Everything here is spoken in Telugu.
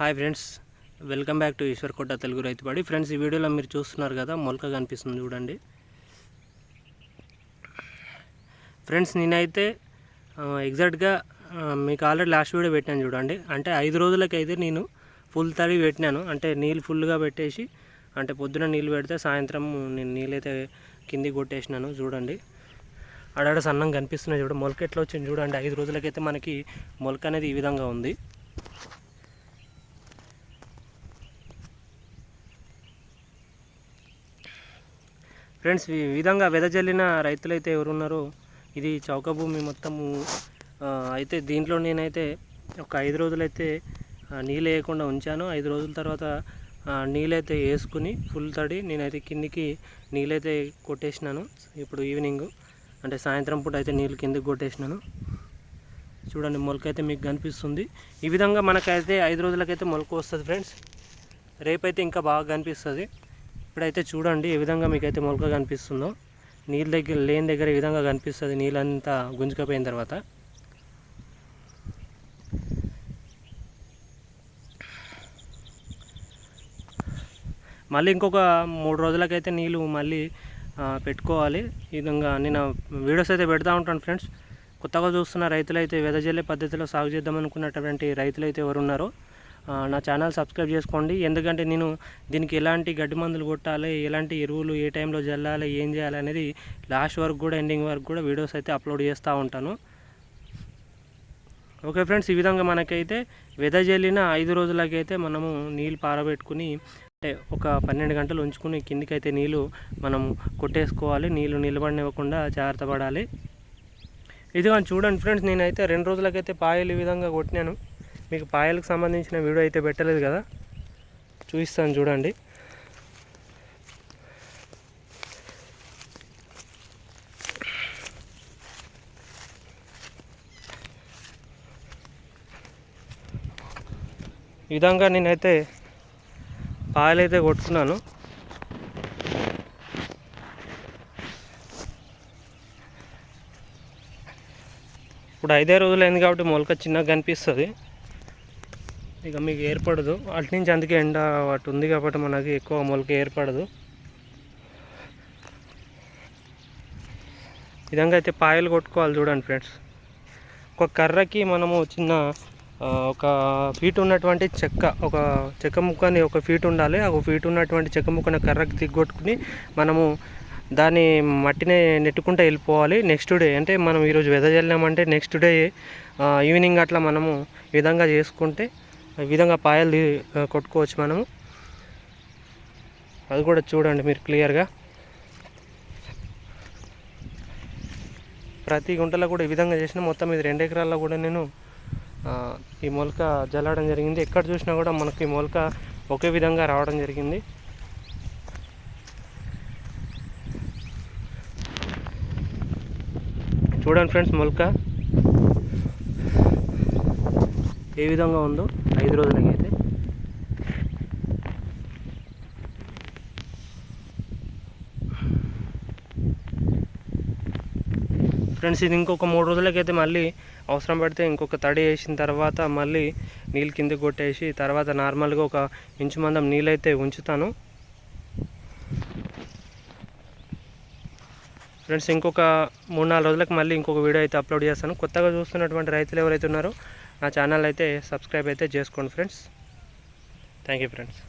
Hi friends welcome back to Eshwarkota Telugu రైతుపాడి friends ఈ వీడియోలో మీరు చూస్తున్నారు కదా మొలక కనిపిస్తుంది చూడండి. ఫ్రెండ్స్ నేనైతే ఎగ్జాక్ట్గా మీకు ఆల్రెడీ లాస్ట్ వీడియో పెట్టాను చూడండి. అంటే ఐదు రోజులకైతే నేను ఫుల్ తడి పెట్టినాను. అంటే నీళ్ళు ఫుల్గా పెట్టేసి అంటే పొద్దున నీళ్ళు పెడితే సాయంత్రం నేను నీళ్ళైతే కింది కొట్టేసినాను చూడండి. ఆడాడ సన్నం కనిపిస్తున్నాయి చూడండి మొలక ఎట్లా వచ్చింది చూడండి. ఐదు రోజులకైతే మనకి మొలక అనేది ఈ విధంగా ఉంది. ఫ్రెండ్స్ ఈ విధంగా వెదజల్లిన రైతులైతే ఎవరున్నారో ఇది చౌక భూమి మొత్తము అయితే దీంట్లో నేనైతే ఒక ఐదు రోజులైతే నీళ్ళు వేయకుండా ఉంచాను. ఐదు రోజుల తర్వాత నీళ్ళైతే వేసుకుని ఫుల్ తడి నేనైతే కిందికి నీళ్ళైతే కొట్టేసినాను. ఇప్పుడు ఈవినింగ్ అంటే సాయంత్రం పూట అయితే నీళ్ళు కిందికి కొట్టేసినాను. చూడండి మొలక అయితే మీకు కనిపిస్తుంది. ఈ విధంగా మనకైతే ఐదు రోజులకైతే మొలక వస్తుంది ఫ్రెండ్స్. రేపైతే ఇంకా బాగా కనిపిస్తుంది. ఇప్పుడైతే చూడండి ఏ విధంగా మీకైతే మొలక కనిపిస్తుందో. నీళ్ళ దగ్గర లేని దగ్గర ఈ విధంగా కనిపిస్తుంది. నీళ్ళంతా గుంజుకపోయిన తర్వాత. మళ్ళీ ఇంకొక మూడు రోజులకైతే నీళ్ళు మళ్ళీ పెట్టుకోవాలి. ఈ విధంగా నేను వీడియోస్ అయితే పెడతా ఉంటాను ఫ్రెండ్స్. కొత్తగా చూస్తున్న రైతులైతే వెదజల్లే పద్ధతిలో సాగు చేద్దాం అనుకున్నటువంటి రైతులైతే ఎవరు ఉన్నారో నా ఛానల్ సబ్స్క్రైబ్ చేసుకోండి. ఎందుకంటే నేను దీనికి ఎలాంటి గడ్డి మందులు కొట్టాలి ఎలాంటి ఎరువులు ఏ టైంలో జల్లాలి ఏం చేయాలి అనేది లాస్ట్ వరకు కూడా ఎండింగ్ వరకు కూడా వీడియోస్ అయితే అప్లోడ్ చేస్తూ ఉంటాను. ఓకే ఫ్రెండ్స్ ఈ విధంగా మనకైతే వెదజల్లిన ఐదు రోజులకైతే మనము నీళ్ళు పారబెట్టుకుని అంటే ఒక పన్నెండు గంటలు ఉంచుకుని కిందికైతే నీళ్ళు మనం కొట్టేసుకోవాలి. నీళ్ళు నిలబడినివ్వకుండా జాగ్రత్త పడాలి. ఇదిగో చూడండి ఫ్రెండ్స్ నేనైతే రెండు రోజులకైతే పాయలు ఈ విధంగా కొట్టినాను. మీకు పాయలకు సంబంధించిన వీడియో అయితే పెట్టలేదు కదా? చూపిస్తాను చూడండి. ఈ విధంగా నేనైతే పాయలు అయితే కొట్టుకున్నాను. ఇప్పుడు ఐదే రోజులు అయింది కాబట్టి మొలక చిన్నగా కనిపిస్తుంది. ఇక మీకు ఏర్పడదు. అటు నుంచి అందుకే ఎండ అటు ఉంది కాబట్టి మనకి ఎక్కువ మొలక ఏర్పడదు. విధంగా అయితే పాయలు కొట్టుకోవాలి చూడండి ఫ్రెండ్స్. ఒక కర్రకి మనము చిన్న ఒక ఫీట్ ఉన్నటువంటి చెక్క ఒక చెక్క ముక్కని ఒక ఫీట్ ఉండాలి. ఒక ఫీట్ ఉన్నటువంటి చెక్క ముక్కని కర్రకి దిగ్గొట్టుకుని మనము దాన్ని మట్టిని నెట్టుకుంటూ వెళ్ళిపోవాలి. నెక్స్ట్ డే అంటే మనం ఈరోజు వెదజల్లామంటే నెక్స్ట్ డే ఈవినింగ్ అట్లా మనము విధంగా చేసుకుంటే ఈ విధంగా పాయలు తీ- కొట్టుకోవచ్చు మనము. అది కూడా చూడండి మీరు క్లియర్గా. ప్రతి గుంటలో కూడా ఈ విధంగా చేసిన మొత్తం ఇది రెండు ఎకరాల్లో కూడా నేను ఈ మొలక జల్లడం జరిగింది. ఎక్కడ చూసినా కూడా మనకి ఈ మొలక ఒకే విధంగా రావడం జరిగింది. చూడండి ఫ్రెండ్స్ మొలక ఏ విధంగా ఉందో. ఐదు రోజులకైతే. ఫ్రెండ్స్ ఇది ఇంకొక మూడు రోజులకైతే మళ్ళీ అవసరం పడితే ఇంకొక తడి వేసిన తర్వాత మళ్ళీ నీళ్ళు కిందకి కొట్టేసి తర్వాత నార్మల్గా ఒక ఇంచు మందం నీళ్ళైతే ఉంచుతాను. ఫ్రెండ్స్ ఇంకొక మూడు నాలుగు రోజులకు మళ్ళీ ఇంకొక వీడియో అయితే అప్లోడ్ చేస్తాను. కొత్తగా చూస్తున్నటువంటి రైతులు ఎవరైతే ఉన్నారో నా ఛానల్ అయితే సబ్స్క్రైబ్ అయితే చేసుకోండి ఫ్రెండ్స్. Thank you friends.